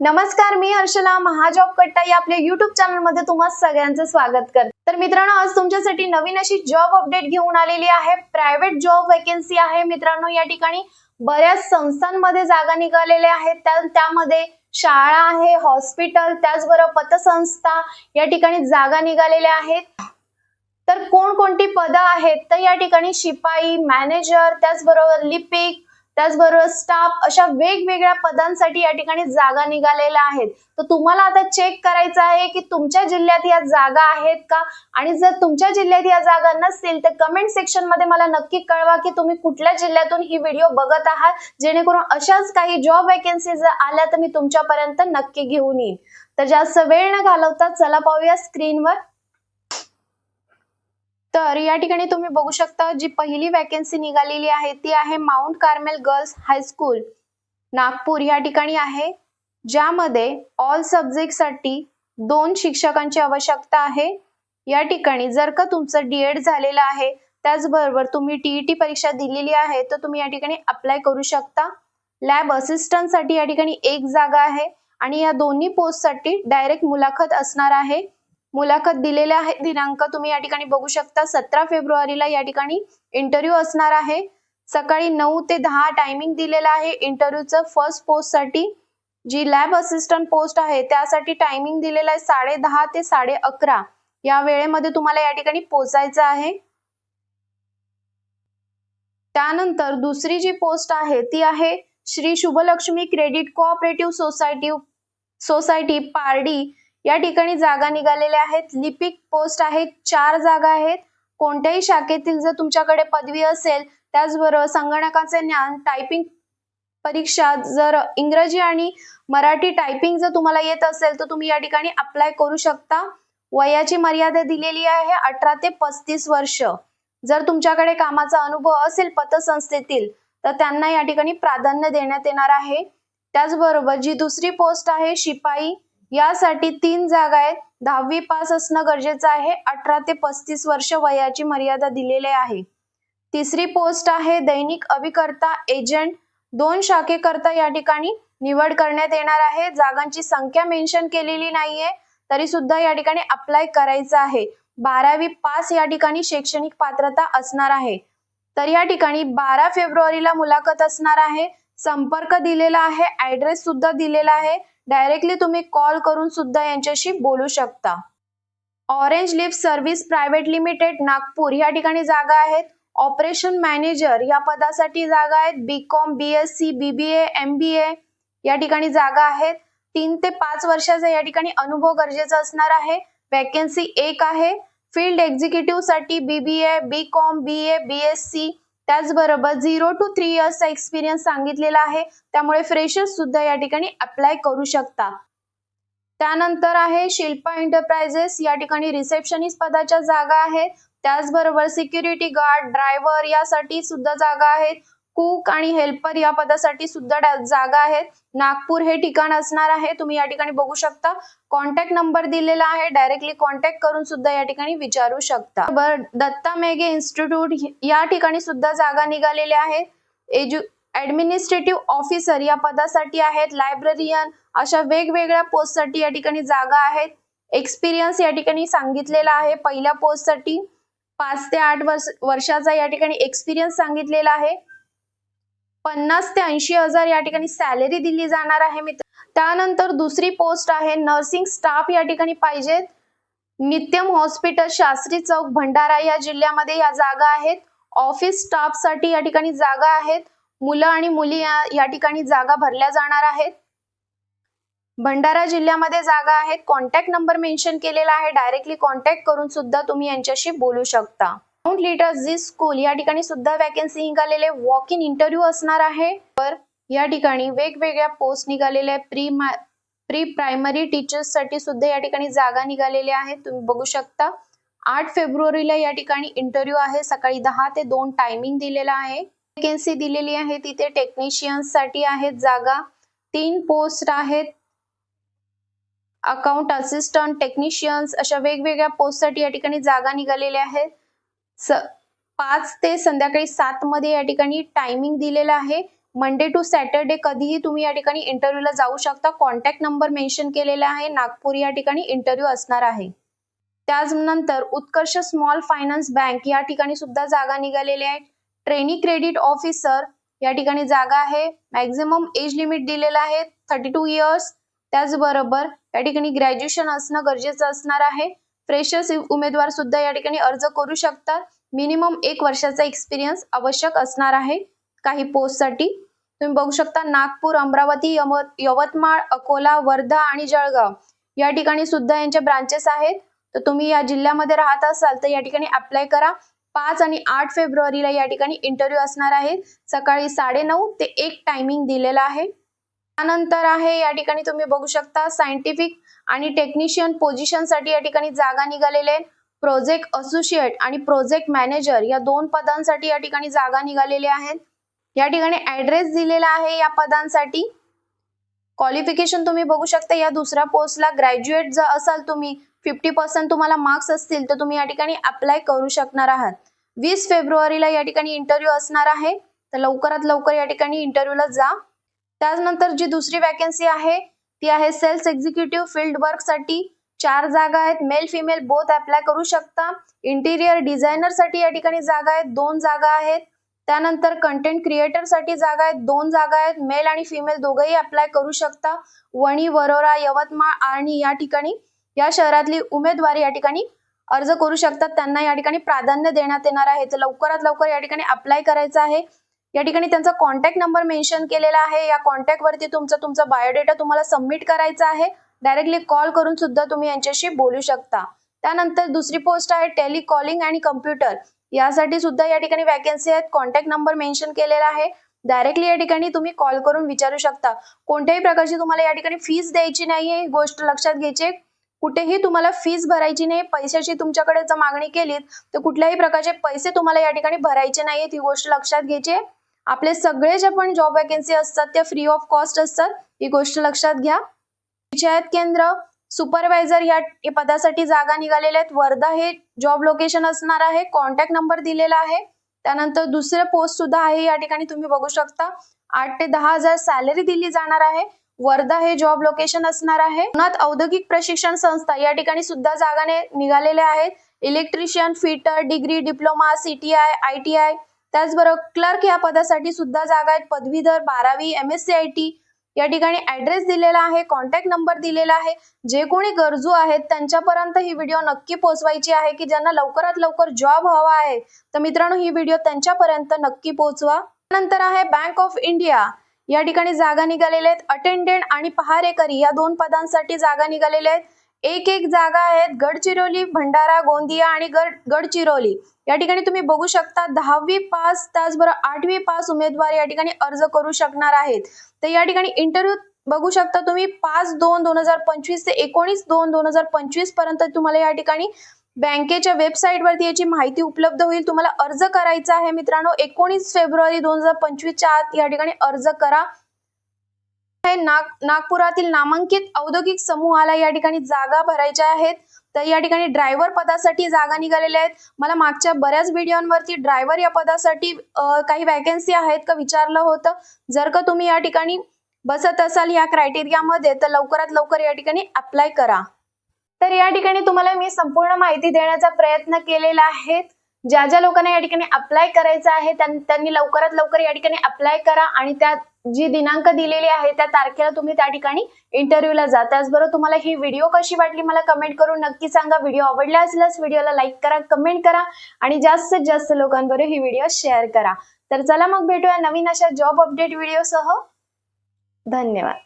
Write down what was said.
नमस्कार मी हर्षला महाजॉब कट्टा या आपल्या युट्यूब चॅनलमध्ये तुम्हा सगळ्यांचं स्वागत करते. तर मित्रांनो आज तुमच्यासाठी नवीन अशी जॉब अपडेट घेऊन आलेली आहे. प्रायव्हेट जॉब वेकेन्सी आहे मित्रांनो या ठिकाणी. बऱ्याच संस्थांमध्ये जागा निघालेल्या आहेत. त्या- त्यामध्ये शाळा आहे हॉस्पिटल त्याचबरोबर पतसंस्था या ठिकाणी जागा निघालेल्या आहेत. तर कोणकोणती पदं आहेत? तर या ठिकाणी शिपाई मॅनेजर त्याचबरोबर लिपिक त्याचबरोबर स्टाफ अशा वेगवेगळ्या पदांसाठी या ठिकाणी जागा निघालेल्या आहेत. तर तुम्हाला आता चेक करायचं आहे की तुमच्या जिल्ह्यात या जागा आहेत का? आणि जर तुमच्या जिल्ह्यात या जागा नसतील तर कमेंट सेक्शनमध्ये मला नक्की कळवा की तुम्ही कुठल्या जिल्ह्यातून ही व्हिडिओ बघत आहात जेणेकरून अशाच काही जॉब वॅकन्सी जर आल्या तर मी तुमच्यापर्यंत नक्की घेऊन येईन. तर जास्त वेळ न घालवता चला पाहूया स्क्रीनवर तर या ठिकाणी तुम्ही बघू शकता जी पहिली वॅकन्सी निघालेली आहे ती आहे Mount Carmel girls high school Nagpur. या ठिकाणी आहे ज्यामध्ये ऑल सब्जेक्टसाठी दोन शिक्षकांची आवश्यकता आहे. या ठिकाणी जर का तुमचं डीएड झालेलं आहे त्याचबरोबर तुम्ही टीईटी परीक्षा दिलेली आहे तर तुम्ही या ठिकाणी अप्लाय करू शकता. लॅब असिस्टंटसाठी या ठिकाणी एक जागा आहे आणि या दोन्ही पोस्टसाठी डायरेक्ट मुलाखत असणार आहे. मुलाखत दिलेल्या आहे दिनांक तुम्ही या ठिकाणी बघू शकता. सतरा फेब्रुवारीला या ठिकाणी इंटरव्ह्यू असणार आहे. सकाळी नऊ ते दहा टायमिंग दिलेला आहे. इंटरव्ह्यूचं फर्स्ट पोस्टसाठी जी लॅब असिस्टंट पोस्ट आहे त्यासाठी टायमिंग दिलेला आहे साडे दहा ते साडे अकरा. या वेळेमध्ये तुम्हाला या ठिकाणी पोचायचं आहे. त्यानंतर दुसरी जी पोस्ट आहे ती आहे Shri Shubhalakshmi credit cooperative society society Pardi. या ठिकाणी जागा निघालेल्या आहेत. लिपिक पोस्ट आहेत. चार जागा आहेत. कोणत्याही शाखेतील जर तुमच्याकडे पदवी असेल त्याचबरोबर संगणकाचे ज्ञान टायपिंग परीक्षा जर इंग्रजी आणि मराठी टायपिंग जर तुम्हाला येत असेल तर तुम्ही या ठिकाणी अप्लाय करू शकता. वयाची मर्यादा दिलेली आहे अठरा ते पस्तीस वर्ष. जर तुमच्याकडे कामाचा अनुभव असेल पतसंस्थेतील तर त्यांना या ठिकाणी प्राधान्य देण्यात येणार आहे. त्याचबरोबर जी दुसरी पोस्ट आहे शिपाई यासाठी तीन जागा आहेत. दहावी पास असणं गरजेचं आहे. अठरा ते पस्तीस वर्ष वयाची मर्यादा दिलेली आहे. तिसरी पोस्ट आहे दैनिक अभिकर्ता एजंट. दोन शाखेकरता या ठिकाणी निवड करण्यात येणार आहे. जागांची संख्या मेन्शन केलेली नाहीये. तरी सुद्धा या ठिकाणी अप्लाय करायचं आहे. बारावी पास या ठिकाणी शैक्षणिक पात्रता असणार आहे. तर या ठिकाणी बारा फेब्रुवारीला मुलाखत असणार आहे. संपर्क दिलेला आहे. ऍड्रेस सुद्धा दिलेला आहे. डायरेक्टली तुम्ही कॉल करून सुद्धा यांच्याशी बोलू शकता. Orange lift service private limited Nagpur. या ठिकाणी जागा आहेत. ऑपरेशन मॅनेजर या पदासाठी जागा आहेत. B com B S C B B A M B A या ठिकाणी जागा आहेत. तीन ते पाच वर्षाचा या ठिकाणी अनुभव गरजेचा असणार आहे. वॅकन्सी एक आहे. Field एक्झिक्युटिव्हसाठी BBA B com B A B S C त्याचबरोबर झिरो टू थ्री इयर्सचा एक्सपिरियन्स सांगितलेला आहे. त्यामुळे फ्रेशर्स सुद्धा या ठिकाणी अप्लाय करू शकता. त्यानंतर आहे शिल्पा एंटरप्राइजेस या ठिकाणी रिसेप्शनिस्ट पदाच्या जागा आहेत. त्याचबरोबर सिक्युरिटी गार्ड ड्रायव्हर यासाठी सुद्धा जागा आहेत. कुक आणि हेल्पर या पदासाठी सुद्धा जागा आहेत. नागपूर हे ठिकाण असणार आहे. तुम्ही या ठिकाणी बघू शकता. कॉन्टॅक्ट नंबर दिलेला आहे. डायरेक्टली कॉन्टॅक्ट करून सुद्धा या ठिकाणी विचारू शकता. बर दत्ता मेघे इन्स्टिट्यूट या ठिकाणी सुद्धा जागा निघालेल्या आहेत एज्यु ऍडमिनिस्ट्रेटिव्ह ऑफिसर या पदासाठी आहेत. लायब्ररियन अशा वेगवेगळ्या पोस्टसाठी या ठिकाणी जागा आहेत. एक्सपिरियन्स या ठिकाणी सांगितलेला आहे. पहिल्या पोस्टसाठी पाच ते आठ वर्ष वर्षाचा या ठिकाणी एक्सपिरियन्स सांगितलेला आहे. पन्नास ते ऐंशी हजार या ठिकाणी सॅलरी दिली जाणार आहे मित्र. त्यानंतर दुसरी पोस्ट आहे नर्सिंग स्टाफ या ठिकाणी पाहिजेत. नित्यम हॉस्पिटल शास्त्री चौक भंडारा या जिल्ह्यामध्ये या जागा आहेत. ऑफिस स्टाफसाठी या ठिकाणी जागा आहेत. मुलं आणि मुली या ठिकाणी जागा भरल्या जाणार आहेत. भंडारा जिल्ह्यामध्ये जागा आहेत. कॉन्टॅक्ट नंबर मेन्शन केलेला आहे. डायरेक्टली कॉन्टॅक्ट करून सुद्धा तुम्ही यांच्याशी बोलू शकता. स्कूल या ठिकाणी सुद्धा वॅकन्सी निघालेले वॉक इन इंटरव्ह्यू असणार आहे. तर या ठिकाणी वेगवेगळ्या पोस्ट निघालेल्या प्री प्री प्रायमरी टीचर्ससाठी सुद्धा या ठिकाणी जागा निघालेल्या आहेत. तुम्ही बघू शकता. आठ फेब्रुवारीला या ठिकाणी इंटरव्ह्यू आहे. सकाळी दहा ते दोन टायमिंग दिलेला आहे. वॅकन्सी दिलेली आहे. तिथे टेक्निशियन्ससाठी आहेत जागा. तीन पोस्ट आहेत. अकाउंट असिस्टंट टेक्निशियन्स अशा वेगवेगळ्या पोस्टसाठी या ठिकाणी जागा निघालेल्या आहेत. स पाच ते संध्याकाळी सात मध्ये या ठिकाणी टायमिंग दिलेला आहे. मंडे टू सॅटर्डे कधीही तुम्ही या ठिकाणी इंटरव्ह्यूला जाऊ शकता. कॉन्टॅक्ट नंबर मेन्शन केलेला आहे. नागपूर या ठिकाणी इंटरव्ह्यू असणार आहे. त्यानंतर उत्कर्ष स्मॉल फायनान्स बँक या ठिकाणी सुद्धा जागा निघालेल्या आहेत ट्रेनी क्रेडिट ऑफिसर या ठिकाणी जागा आहे. मॅक्झिमम एज लिमिट दिलेलं आहे. थर्टी टू इयर्स त्याचबरोबर या ठिकाणी ग्रॅज्युएशन असणं गरजेचं असणार आहे. फ्रेशर्स उमेदवार सुद्धा या ठिकाणी अर्ज करू शकतात. मिनिमम एक वर्षाचा एक्सपिरियन्स आवश्यक असणार आहे काही पोस्टसाठी तुम्ही बघू शकता नागपूर अमरावती यवतमाळ अकोला वर्धा आणि जळगाव या ठिकाणी सुद्धा यांचे ब्रांचेस आहेत. तर तुम्ही या जिल्ह्यामध्ये राहत असाल तर या ठिकाणी अप्लाय करा. पाच आणि आठ फेब्रुवारीला या ठिकाणी इंटरव्ह्यू असणार आहे सकाळी साडेनऊ ते एक टायमिंग दिलेला आहे. त्यानंतर आहे या ठिकाणी तुम्ही बघू शकता सायंटिफिक आणि टेक्निशियन पोझिशनसाठी या ठिकाणी जागा निघालेल्या आहेत प्रोजेक्ट असोसिएट आणि प्रोजेक्ट मॅनेजर या दोन पदांसाठी या ठिकाणी जागा निघालेल्या आहेत. या ठिकाणी ऍड्रेस दिलेला आहे या पदांसाठी. क्वालिफिकेशन तुम्ही बघू शकता या दुसऱ्या पोस्टला ग्रॅज्युएट जर असाल तुम्ही फिफ्टी पर्सेंट तुम्हाला मार्क्स असतील तर तुम्ही या ठिकाणी अप्लाय करू शकणार आहात. वीस फेब्रुवारीला या ठिकाणी इंटरव्ह्यू असणार आहे. तर लवकरात लवकर या ठिकाणी इंटरव्ह्यूला जा. त्यानंतर जी दुसरी वॅकन्सी आहे ती आहे सेल्स एक्झिक्युटिव्ह फील्ड वर्कसाठी. चार जागा आहेत. मेल फिमेल बोथ अप्लाय करू शकता. इंटिरियर डिझायनरसाठी या ठिकाणी जागा आहेत. दोन जागा आहेत. त्यानंतर कंटेंट क्रिएटरसाठी जागा आहेत. दोन जागा आहेत. मेल आणि फिमेल दोघंही अप्लाय करू शकता. वणी वरोरा यवतमाळ आणि या ठिकाणी या शहरातली उमेदवार या ठिकाणी अर्ज करू शकतात. त्यांना या ठिकाणी प्राधान्य देण्यात येणार आहे. तर लवकरात लवकर या ठिकाणी अप्लाय करायचं आहे. या ठिकाणी त्यांचा कॉन्टॅक्ट नंबर मेन्शन केलेला आहे. या कॉन्टॅक्ट वरती तुमचा तुमचा बायोडेटा तुम्हाला सबमिट करायचा आहे. डायरेक्टली कॉल करून सुद्धा तुम्ही यांच्याशी बोलू शकता. त्यानंतर दुसरी पोस्ट आहे टेलिकॉलिंग आणि कम्प्युटर यासाठी सुद्धा या ठिकाणी वॅकन्सी आहेत. कॉन्टॅक्ट नंबर मेन्शन केलेला आहे. डायरेक्टली या ठिकाणी तुम्ही कॉल करून विचारू शकता. कोणत्याही प्रकारची तुम्हाला या ठिकाणी फीस द्यायची नाहीये. ही गोष्ट लक्षात घ्यायची कुठेही तुम्हाला फीस भरायची नाही. पैशाची तुमच्याकडे जर मागणी केलीत तर कुठल्याही प्रकारचे पैसे तुम्हाला या ठिकाणी भरायचे नाहीये ही गोष्ट लक्षात घ्यायची आपले सगळे जे पण जॉब वॅकन्सी असतात त्या फ्री ऑफ कॉस्ट असतात ही गोष्ट लक्षात घ्या. पंचायत केंद्र सुपरवायझर या पदासाठी जागा निघालेल्या आहेत. वर्धा हे जॉब लोकेशन असणार आहे. कॉन्टॅक्ट नंबर दिलेला आहे. त्यानंतर दुसरे पोस्ट सुद्धा आहे या ठिकाणी तुम्ही बघू शकता. आठ ते दहा हजार सॅलरी दिली जाणार आहे. वर्धा हे जॉब लोकेशन असणार आहे. पुण्यात औद्योगिक प्रशिक्षण संस्था या ठिकाणी सुद्धा जागाने निघालेल्या आहेत. Electrician fitter degree diploma CTI I T I त्याचबरोबर क्लर्क या पदासाठी सुद्धा जागा आहेत. पदवीधर बारावी M S C I T या ठिकाणी ऍड्रेस दिलेला आहे कॉन्टॅक्ट नंबर दिलेला आहे. जे कोणी गरजू आहेत त्यांच्यापर्यंत ही व्हिडिओ नक्की पोहोचवायची आहे की ज्यांना लवकरात लवकर जॉब हवा आहे तर मित्रांनो ही व्हिडिओ त्यांच्यापर्यंत नक्की पोहोचवा. नंतर आहे बँक ऑफ इंडिया या ठिकाणी जागा निघालेल्या आहेत. अटेंडंट आणि पहारेकरी या दोन पदांसाठी जागा निघालेल्या आहेत. एक एक जागा आहेत. गडचिरोली भंडारा गोंदिया आणि गड गडचिरोली. या ठिकाणी तुम्ही बघू शकता दहावी पास त्याचबरोबर आठवी पास उमेदवार या ठिकाणी अर्ज करू शकणार आहेत. तर या ठिकाणी इंटरव्ह्यू बघू शकता तुम्ही पाच दोन दोन हजार पंचवीस ते एकोणीस दोन दोन हजार पंचवीसपर्यंत तुम्हाला या ठिकाणी बँकेच्या वेबसाईटवरती याची माहिती उपलब्ध होईल. तुम्हाला अर्ज करायचा आहे मित्रांनो एकोणीस फेब्रुवारी दोन हजार पंचवीसच्या आत या ठिकाणी अर्ज करा. नाग नागपुरातील नामांकित औद्योगिक समूहाला या ठिकाणी जागा भरायच्या आहेत. तर या ठिकाणी ड्रायव्हर पदासाठी जागा निघालेल्या आहेत. मला मागच्या बऱ्याच व्हिडिओवरती ड्रायव्हर या पदासाठी काही वॅकन्सी आहेत का विचारलं होतं. जर का तुम्ही या ठिकाणी बसत असाल या क्रायटेरियामध्ये तर लवकरात लवकर या ठिकाणी अप्लाय करा. तर या ठिकाणी तुम्हाला मी संपूर्ण माहिती देण्याचा प्रयत्न केलेला आहे. ज्या ज्या लोकांना या ठिकाणी अप्लाय करायचं आहे त्यांनी लवकरात लवकर या ठिकाणी अप्लाय करा आणि त्या जी दिनांक दिलेली आहे त्या तारखेला तुम्ही त्या ठिकाणी इंटरव्ह्यूला जा. त्याचबरोबर तुम्हाला ही व्हिडिओ कशी वाटली मला कमेंट करून नक्की सांगा. व्हिडिओ आवडला असल्यास व्हिडिओला लाईक करा कमेंट करा आणि जास्तीत जास्त लोकांबरोबर ही व्हिडिओ शेअर करा. तर चला मग भेटूया नवीन अशा जॉब अपडेट व्हिडिओसह धन्यवाद.